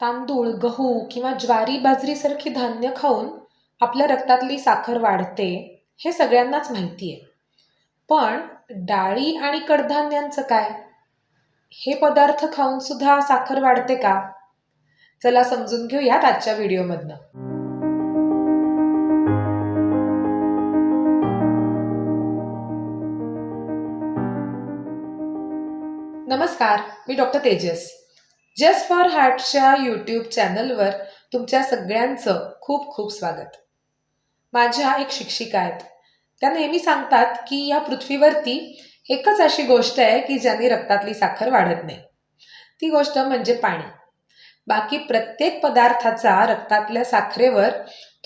तांदूळ गहू किंवा ज्वारी बाजरीसारखी धान्य खाऊन आपल्या रक्तातली साखर वाढते हे सगळ्यांनाच माहिती आहे. पण डाळी आणि कडधान्यांचं काय? हे पदार्थ खाऊन सुद्धा साखर वाढते का? चला समजून घेऊयात आजच्या व्हिडिओमधनं. नमस्कार मी डॉक्टर तेजस. जस्ट फॉर हार्टच्या यूट्यूब चॅनलवर तुमच्या सगळ्यांचं खूप खूप स्वागत. माझ्या एक शिक्षिका आहेत. त्या नेहमी सांगतात की या पृथ्वीवरती एकच अशी गोष्ट आहे की ज्याने रक्तातली साखर वाढत नाही. ती गोष्ट म्हणजे पाणी. बाकी प्रत्येक पदार्थाचा रक्तातल्या साखरेवर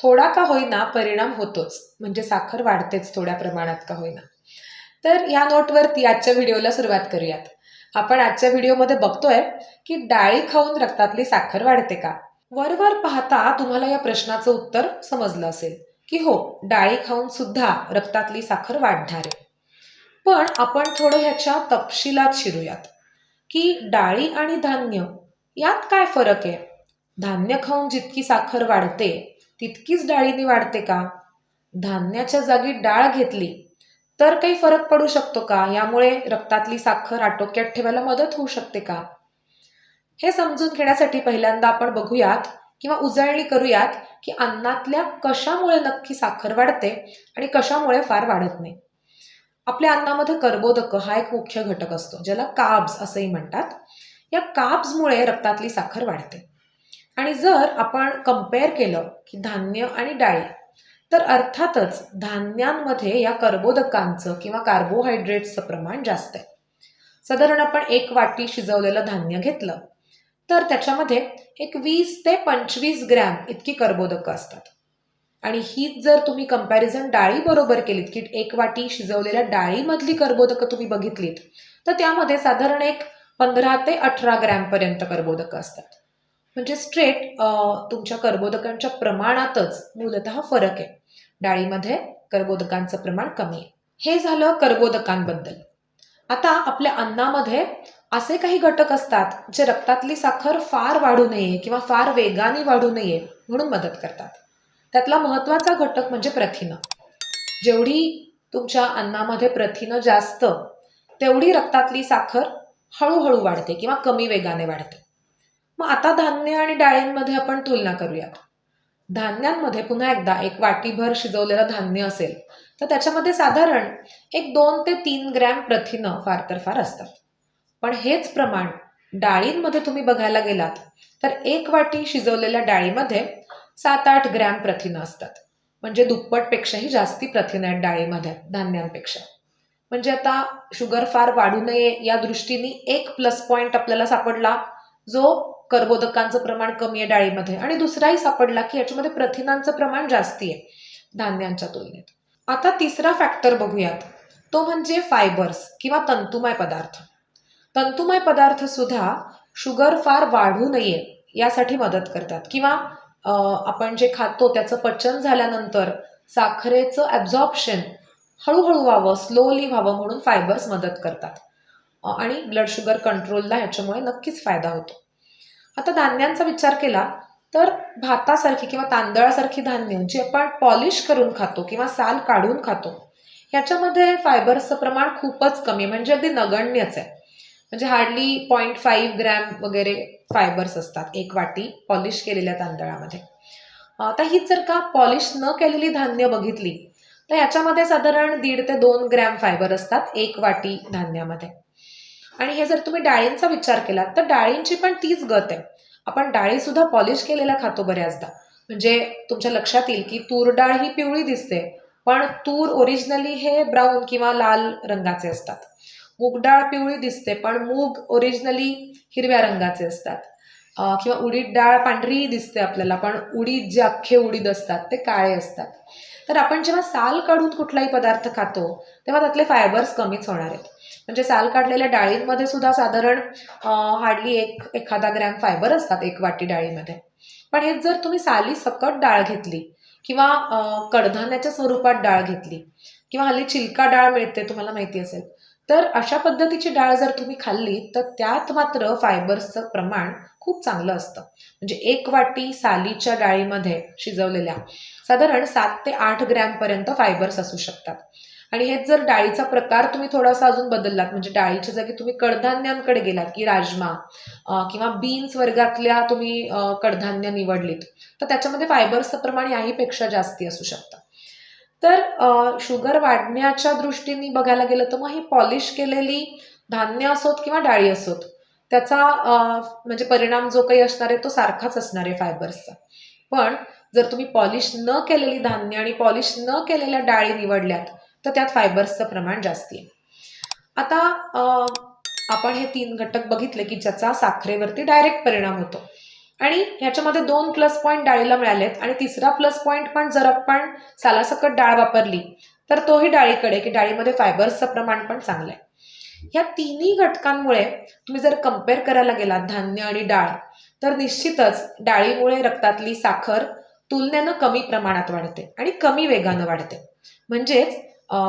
थोडा का होईना परिणाम होतोच. म्हणजे साखर वाढतेच थोड्या प्रमाणात का होईना. तर या नोटवरती आजच्या व्हिडिओला सुरुवात करूयात. आपण आजच्या व्हिडिओमध्ये बघतोय की डाळी खाऊन रक्तातली साखर वाढते का? वरवर पाहता तुम्हाला या प्रश्नाचं उत्तर समजलं असेल की हो डाळी खाऊन सुद्धा रक्तातली साखर वाढणार. आहे पण आपण थोडं ह्याच्या तपशिलात शिरूयात की डाळी आणि धान्य यात काय फरक आहे? धान्य खाऊन जितकी साखर वाढते तितकीच डाळीने वाढते का? धान्याच्या जागी डाळ घेतली तर काही फरक पडू शकतो का? यामुळे रक्तातली साखर आटोक्यात ठेवायला मदत होऊ शकते का? हे समजून घेण्यासाठी पहिल्यांदा आपण बघूयात किंवा उजळणी करूयात की अन्नातल्या कशामुळे नक्की साखर वाढते आणि कशामुळे फार वाढत नाही. आपल्या अन्नामध्ये कर्बोदक हा एक मुख्य घटक असतो ज्याला काब्स असंही म्हणतात. या काब्समुळे रक्तातली साखर वाढते. आणि जर आपण कंपेअर केलं की धान्य आणि डाळी तर अर्थातच धान्यांमध्ये या कर्बोदकांचं किंवा कार्बोहायड्रेट्सचं प्रमाण जास्त आहे. साधारण आपण एक वाटी शिजवलेलं धान्य घेतलं तर त्याच्यामध्ये एक वीस ते पंचवीस ग्रॅम इतकी कर्बोदकं असतात. आणि हीच जर तुम्ही कंपॅरिझन डाळी बरोबर केलीत की एक वाटी शिजवलेल्या डाळीमधली कर्बोदकं तुम्ही बघितलीत तर त्यामध्ये साधारण एक पंधरा ते अठरा ग्रॅमपर्यंत कर्बोदकं असतात. म्हणजे स्ट्रेट तुमच्या कर्बोदकांच्या प्रमाणातच मूलतः फरक आहे. डाळीमध्ये कर्बोदकांचं प्रमाण कमी आहे. हे झालं कर्बोदकांबद्दल आता आपल्या अन्नामध्ये असे काही घटक असतात जे रक्तातली साखर फार वाढू नये किंवा फार वेगाने वाढू नये म्हणून मदत करतात. त्यातला महत्त्वाचा घटक म्हणजे प्रथिनं. जेवढी तुमच्या अन्नामध्ये प्रथिनं जास्त तेवढी रक्तातली साखर हळूहळू वाढते किंवा कमी वेगाने वाढते. मग आता धान्य आणि डाळींमध्ये आपण तुलना करूयात धान्यांमध्ये पुन्हा एकदा एक वाटीभर शिजवलेलं धान्य असेल तर त्याच्यामध्ये साधारण एक दोन ते तीन ग्रॅम प्रथिनं फार तर फार असतात. पण हेच प्रमाण डाळींमध्ये तुम्ही बघायला गेलात तर एक वाटी शिजवलेल्या डाळीमध्ये सात आठ ग्रॅम प्रथिनं असतात. म्हणजे दुप्पटपेक्षाही जास्ती प्रथिनं आहेत डाळीमध्ये धान्यांपेक्षा. म्हणजे आता शुगर फार वाढू नये या दृष्टीने एक प्लस पॉईंट आपल्याला सापडला जो कर्बोदकांचं प्रमाण कमी आहे डाळीमध्ये आणि दुसराही सापडला की याच्यामध्ये प्रथिनांचं प्रमाण जास्ती आहे धान्यांच्या तुलनेत. आता तिसरा फॅक्टर बघूयात. तो म्हणजे फायबर्स किंवा तंतुमय पदार्थ. तंतुमय पदार्थ सुद्धा शुगर फार वाढू नये यासाठी मदत करतात. किंवा आपण जे खातो त्याचं पचन झाल्यानंतर साखरेचं ॲब्झॉर्प्शन हळूहळू व्हावं स्लोली व्हावं म्हणून फायबर्स मदत करतात. आणि ब्लड शुगर कंट्रोलला ह्याच्यामुळे नक्कीच फायदा होतो. आता धान्यांचा विचार केला तर भातासारखी किंवा तांदळासारखी धान्य जे आपण पॉलिश करून खातो किंवा साल काढून खातो ह्याच्यामध्ये फायबर्सचं प्रमाण खूपच कमी म्हणजे अगदी नगण्यच आहे. म्हणजे हार्डली पॉईंट फाईव्ह ग्रॅम वगैरे फायबर्स असतात एक वाटी पॉलिश केलेल्या तांदळामध्ये. आता हीच जर का पॉलिश न केलेली धान्य बघितली तर ह्याच्यामध्ये साधारण दीड ते दोन ग्रॅम फायबर असतात एक वाटी धान्यामध्ये. आणि हे जर तुम्ही डाळींचा विचार केला तर डाळींची पण तीच गत आहे. आपण डाळी सुद्धा पॉलिश केलेल्या खातो बऱ्याचदा. म्हणजे तुमच्या लक्षात येईल की तूर डाळ ही पिवळी दिसते पण तूर ओरिजिनली हे ब्राऊन किंवा लाल रंगाचे असतात. मूग डाळ पिवळी दिसते पण मूग ओरिजिनली हिरव्या रंगाचे असतात. किंवा उडीद डाळ पांढरी दिसते आपल्याला पण उडीद जे अख्खे उडीद असतात ते काळे असतात. तर आपण जेव्हा साल काढून कुठलाही पदार्थ खातो तेव्हा त्यातले फायबर्स कमीच होणार आहेत. म्हणजे साल काढलेल्या डाळींमध्ये सुद्धा साधारण हार्डली एक एखादा ग्रॅम फायबर असतात एक वाटी डाळीमध्ये. पण हेच जर तुम्ही साली सकट डाळ घेतली किंवा कडधान्याच्या स्वरूपात डाळ घेतली किंवा हल्ली चिलका डाळ मिळते तुम्हाला माहिती असेल तर अशा पद्धतीची डाळ जर तुम्ही खाल्ली तर त्यात मात्र फायबर्सचं प्रमाण खूप चांगलं असतं. म्हणजे एक वाटी सालीच्या डाळीमध्ये शिजवलेल्या साधारण सात ते आठ ग्रॅमपर्यंत फायबर्स असू शकतात. आणि हेच जर डाळीचा प्रकार तुम्ही थोडासा अजून बदललात म्हणजे डाळीच्या जागी तुम्ही कडधान्यांकडे गेलात की राजमा किंवा बीन्स वर्गातल्या तुम्ही कडधान्य निवडलीत तर त्याच्यामध्ये फायबर्सचं प्रमाण याहीपेक्षा जास्ती असू शकतं. तर शुगर वाढण्याच्या दृष्टीने बघायला गेलं तर मग ही पॉलिश केलेली धान्य असोत किंवा डाळी असोत त्याचा म्हणजे परिणाम जो काही असणार आहे तो सारखाच असणार आहे फायबर्सचा. पण जर तुम्ही पॉलिश न केलेली धान्य आणि पॉलिश न केलेल्या डाळी निवडल्यात तर त्यात फायबर्सचं प्रमाण जास्त आहे. आता आपण हे तीन घटक बघितले की ज्याचा साखरेवरती डायरेक्ट परिणाम होतो. आणि ह्याच्यामध्ये दोन प्लस पॉईंट डाळीला मिळालेत आणि तिसरा प्लस पॉईंट पण जर आपण सालासकट डाळ वापरली तर तोही डाळीकडे की डाळीमध्ये फायबर्सचं प्रमाण पण चांगलं आहे. ह्या तिन्ही घटकांमुळे तुम्ही जर कंपेअर करायला गेलात धान्य आणि डाळ तर निश्चितच डाळीमुळे रक्तातली साखर तुलनेनं कमी प्रमाणात वाढते आणि कमी वेगानं वाढते. म्हणजेच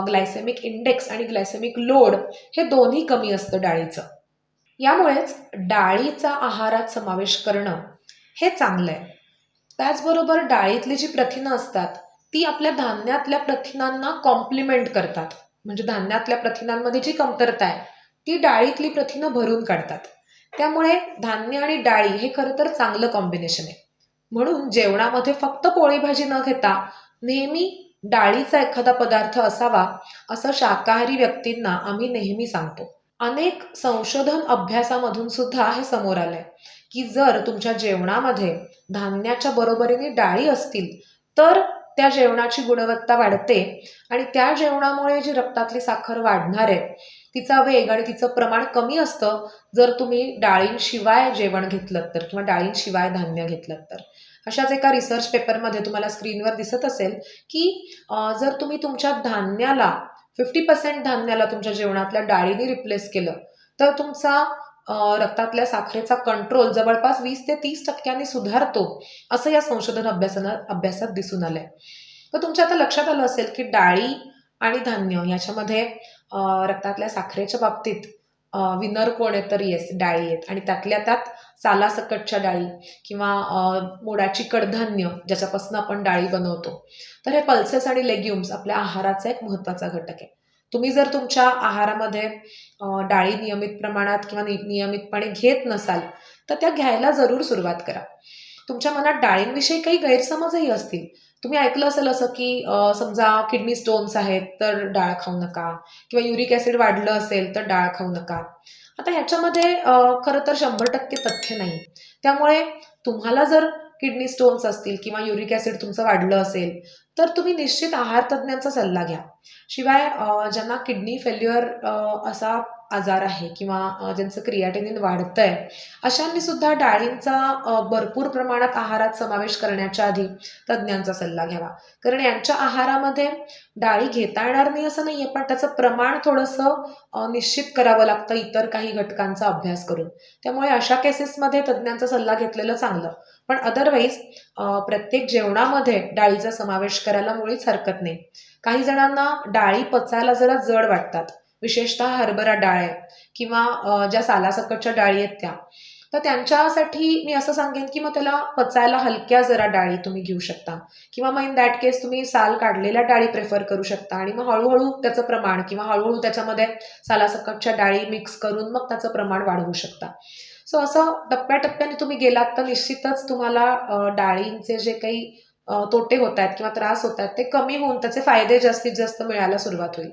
ग्लायसेमिक इंडेक्स आणि ग्लायसेमिक लोड हे दोन्ही कमी असतं डाळीचं. यामुळेच डाळीचा आहारात समावेश करणं हे चांगलं आहे त्याचबरोबर डाळीतली जी प्रथिनं असतात ती आपल्या धान्यातल्या प्रथिनांना कॉम्प्लिमेंट करतात. म्हणजे धान्यातल्या प्रथिनांमध्ये जी कमतरता आहे ती डाळीतली प्रथिनं भरून काढतात. त्यामुळे धान्य आणि डाळी हे खरं तर चांगलं कॉम्बिनेशन आहे. म्हणून जेवणामध्ये फक्त पोळी भाजी न घेता नेहमी डाळीचा एखादा पदार्थ असावा असं शाकाहारी व्यक्तींना आम्ही नेहमी सांगतो. अनेक संशोधन अभ्यासामधून सुद्धा हे समोर आलंय. की जर तुमच्या जेवणामध्ये धान्याच्या बरोबरीने डाळी असतील तर त्या जेवणाची गुणवत्ता वाढते आणि त्या जेवणामुळे जी रक्तातली साखर वाढणार आहे तिचा वेग आणि तिचं प्रमाण कमी असतं. जर तुम्ही डाळींशिवाय जेवण घेतलं तर किंवा डाळींशिवाय धान्य घेतलं तर. अशाच एका रिसर्च पेपरमध्ये तुम्हाला स्क्रीनवर दिसत असेल की जर तुम्ही तुमच्या धान्याला फिफ्टी पर्सेंट धान्याला तुमच्या जेवणातल्या डाळीने रिप्लेस केलं तर तुमचा रक्तातल्या साखरेचा कंट्रोल जवळपास वीस ते तीस टक्क्यांनी सुधारतो असं या संशोधन अभ्यासानं अभ्यासात दिसून आलंय. तर तुमच्या आता लक्षात आलं असेल की डाळी आणि धान्य याच्यामध्ये रक्तातल्या साखरेच्या बाबतीत विनर कोण आहे तर येस डाळी आहेत. आणि त्यातल्या त्यात सालासकटच्या डाळी किंवा मोडाची कडधान्य ज्याच्यापासून आपण डाळी बनवतो. तर हे पल्सेस आणि लेग्युम्स आपल्या आहाराचा एक महत्त्वाचा घटक आहे. तुम्ही जर तुमच्या आहारामध्ये डाळी नियमित प्रमाणात किंवा नियमितपणे घेत नसाल तर त्या घ्यायला जरूर सुरुवात करा. तुमच्या मनात डाळींविषयी काही गैरसमजही असतील. तुम्ही ऐकलं असेल असं की समजा किडनी स्टोन्स आहेत तर डाळ खाऊ नका किंवा युरिक ॲसिड वाढलं असेल तर डाळ खाऊ नका. आता ह्याच्यामध्ये खरं तर शंभर टक्के तथ्य नाही. त्यामुळे तुम्हाला जर किडनी स्टोन्स असतील किंवा युरिक ॲसिड तुमचं वाढलं असेल तर तुम्ही निश्चित आहार तज्ज्ञांचा सल्ला घ्या. शिवाय ज्यांना किडनी फेल्युअर असा आजार आहे किंवा ज्यांचं ज्यांचं क्रियाटिनिन वाढतंय अशांनी सुद्धा डाळींचा भरपूर प्रमाणात आहारात समावेश करण्याच्या आधी तज्ज्ञांचा सल्ला घ्यावा. कारण यांच्या आहारामध्ये डाळी घेता येणार नाही असं नाहीये पण त्याचं प्रमाण थोडंसं निश्चित करावं लागतं इतर काही घटकांचा अभ्यास करून. त्यामुळे अशा केसेसमध्ये तज्ज्ञांचा सल्ला घेतलेलं चांगलं. पण अदरवाईज प्रत्येक जेवणामध्ये डाळीचा समावेश करायला मुळीच हरकत नाही. काही जणांना डाळी पचायला जरा जड वाटतात. विशेषतः हरभरा डाळ आहे किंवा ज्या सालासकटच्या डाळी आहेत त्या. तर त्यांच्यासाठी मी असं सांगेन की मग त्याला पचायला हलक्या जरा डाळी तुम्ही घेऊ शकता. किंवा मग इन दॅट केस तुम्ही साल काढलेल्या डाळी प्रेफर करू शकता. आणि मग हळूहळू त्याचं प्रमाण किंवा हळूहळू त्याच्यामध्ये सालासकटच्या डाळी मिक्स करून मग त्याचं प्रमाण वाढवू शकता. सो असं टप्प्याटप्प्याने तुम्ही गेलात तर निश्चितच तुम्हाला डाळींचे जे काही तोटे होत आहेत किंवा त्रास होत आहेत ते कमी होऊन त्याचे फायदे जास्तीत जास्त मिळायला सुरुवात होईल.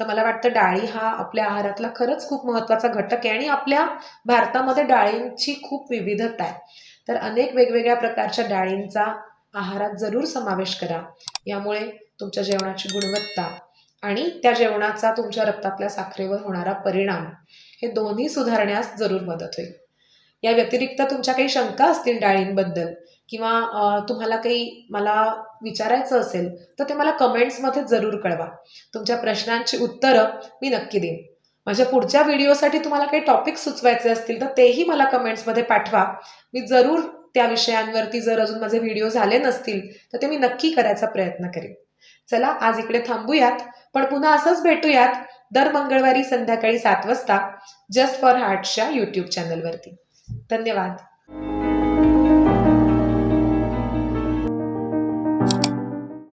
तर मला वाटतं डाळी हा आपल्या आहारातला खरंच खूप महत्त्वाचा घटक आहे आणि आपल्या भारतामध्ये डाळींची खूप विविधता आहे. तर अनेक वेगवेगळ्या प्रकारच्या डाळींचा आहारात जरूर समावेश करा. यामुळे तुमच्या जेवणाची गुणवत्ता आणि त्या जेवणाचा तुमच्या रक्तातल्या साखरेवर होणारा परिणाम हे दोन्ही सुधारण्यास जरूर मदत होईल. या व्यतिरिक्त तुमच्या काही शंका असतील डाळींबद्दल किंवा तुम्हाला काही मला विचारायचं असेल तर ते मला कमेंट्समध्ये जरूर कळवा. तुमच्या प्रश्नांची उत्तरं मी नक्की देईन. माझ्या पुढच्या व्हिडिओसाठी तुम्हाला काही टॉपिक सुचवायचे असतील तर तेही मला कमेंट्समध्ये पाठवा. मी जरूर त्या विषयांवरती जर अजून माझे व्हिडिओ झाले नसतील तर ते मी नक्की करायचा प्रयत्न करेन. चला आज इकडे थांबूयात. पण पुन्हा असंच भेटूयात दर मंगळवारी संध्याकाळी सात वाजता जस्ट फॉर हार्टच्या यूट्यूब चॅनलवरती धन्यवाद.